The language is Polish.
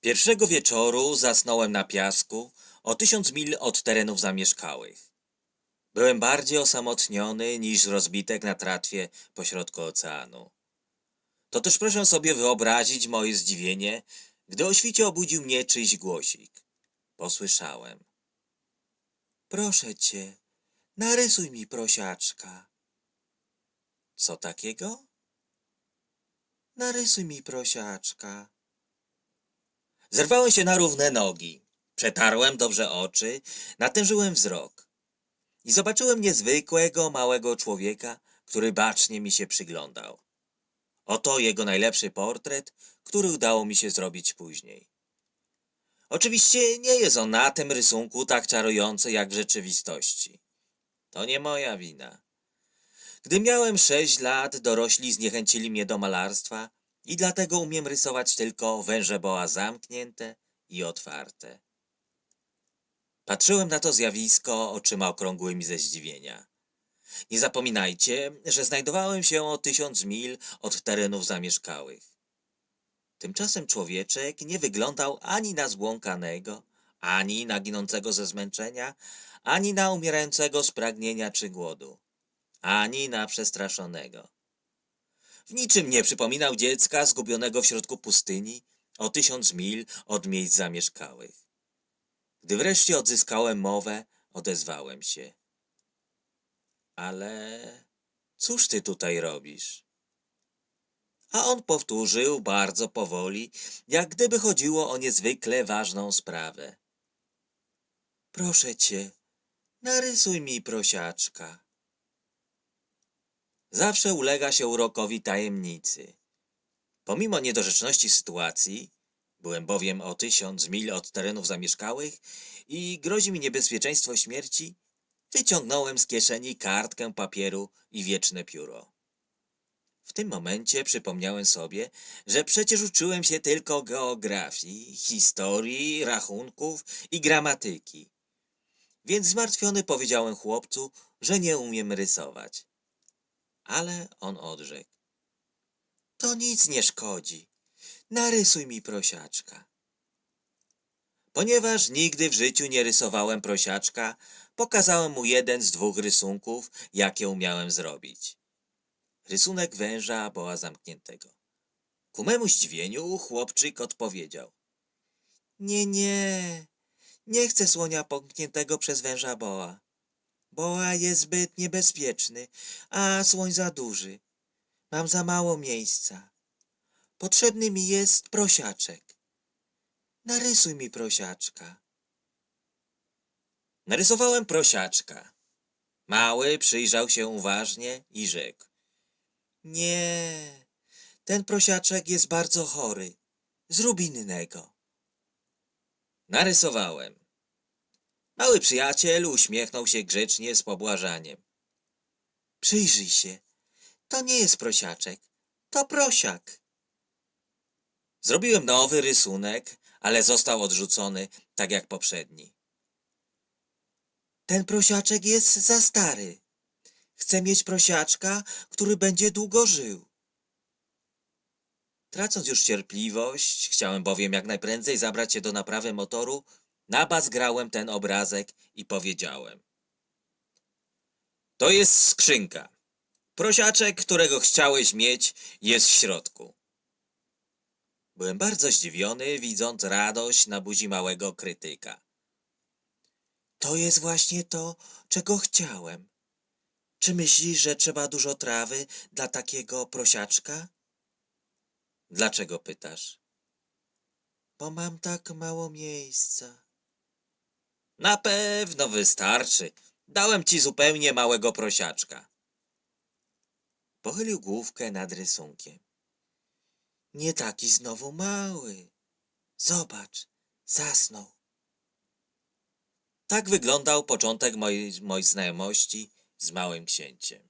Pierwszego wieczoru zasnąłem na piasku o tysiąc mil od terenów zamieszkałych. Byłem bardziej osamotniony niż rozbitek na tratwie pośrodku oceanu. To też proszę sobie wyobrazić moje zdziwienie, gdy o świcie obudził mnie czyjś głosik. Posłyszałem. Proszę cię, narysuj mi prosiaczka. Co takiego? Narysuj mi prosiaczka. Zerwałem się na równe nogi. Przetarłem dobrze oczy, natężyłem wzrok. I zobaczyłem niezwykłego, małego człowieka, który bacznie mi się przyglądał. Oto jego najlepszy portret, który udało mi się zrobić później. Oczywiście nie jest on na tym rysunku tak czarujący jak w rzeczywistości. To nie moja wina. Gdy miałem sześć lat, dorośli zniechęcili mnie do malarstwa i dlatego umiem rysować tylko węże boa zamknięte i otwarte. Patrzyłem na to zjawisko oczyma okrągłymi ze zdziwienia. Nie zapominajcie, że znajdowałem się o tysiąc mil od terenów zamieszkałych. Tymczasem człowieczek nie wyglądał ani na zbłąkanego, ani na ginącego ze zmęczenia, ani na umierającego z pragnienia czy głodu, ani na przestraszonego. W niczym nie przypominał dziecka zgubionego w środku pustyni o tysiąc mil od miejsc zamieszkałych. Gdy wreszcie odzyskałem mowę, odezwałem się. Ale cóż ty tutaj robisz? A on powtórzył bardzo powoli, jak gdyby chodziło o niezwykle ważną sprawę. Proszę cię, narysuj mi prosiaczka. Zawsze ulega się urokowi tajemnicy. Pomimo niedorzeczności sytuacji, byłem bowiem o tysiąc mil od terenów zamieszkałych i grozi mi niebezpieczeństwo śmierci, wyciągnąłem z kieszeni kartkę papieru i wieczne pióro. W tym momencie przypomniałem sobie, że przecież uczyłem się tylko geografii, historii, rachunków i gramatyki. Więc zmartwiony powiedziałem chłopcu, że nie umiem rysować. Ale on odrzekł. To nic nie szkodzi. Narysuj mi prosiaczka. Ponieważ nigdy w życiu nie rysowałem prosiaczka, pokazałem mu jeden z dwóch rysunków, jakie umiałem zrobić. Rysunek węża boa zamkniętego. Ku memu zdziwieniu chłopczyk odpowiedział. Nie, nie, nie chcę słonia pomkniętego przez węża boa. Boa jest zbyt niebezpieczny, a słoń za duży. Mam za mało miejsca. Potrzebny mi jest prosiaczek. Narysuj mi prosiaczka. Narysowałem prosiaczka. Mały przyjrzał się uważnie i rzekł. Nie, ten prosiaczek jest bardzo chory. Zrób innego. Narysowałem. Mały przyjaciel uśmiechnął się grzecznie z pobłażaniem. Przyjrzyj się. To nie jest prosiaczek. To prosiak. Zrobiłem nowy rysunek, ale został odrzucony, tak jak poprzedni. Ten prosiaczek jest za stary. Chcę mieć prosiaczka, który będzie długo żył. Tracąc już cierpliwość, chciałem bowiem jak najprędzej zabrać się do naprawy motoru, nabazgrałem ten obrazek i powiedziałem. To jest skrzynka. Prosiaczek, którego chciałeś mieć, jest w środku. Byłem bardzo zdziwiony, widząc radość na buzi małego krytyka. To jest właśnie to, czego chciałem. Czy myślisz, że trzeba dużo trawy dla takiego prosiaczka? Dlaczego pytasz? Bo mam tak mało miejsca. Na pewno wystarczy. Dałem ci zupełnie małego prosiaczka. Pochylił główkę nad rysunkiem. Nie taki znowu mały. Zobacz, zasnął. Tak wyglądał początek mojej, mojej znajomości z małym księciem.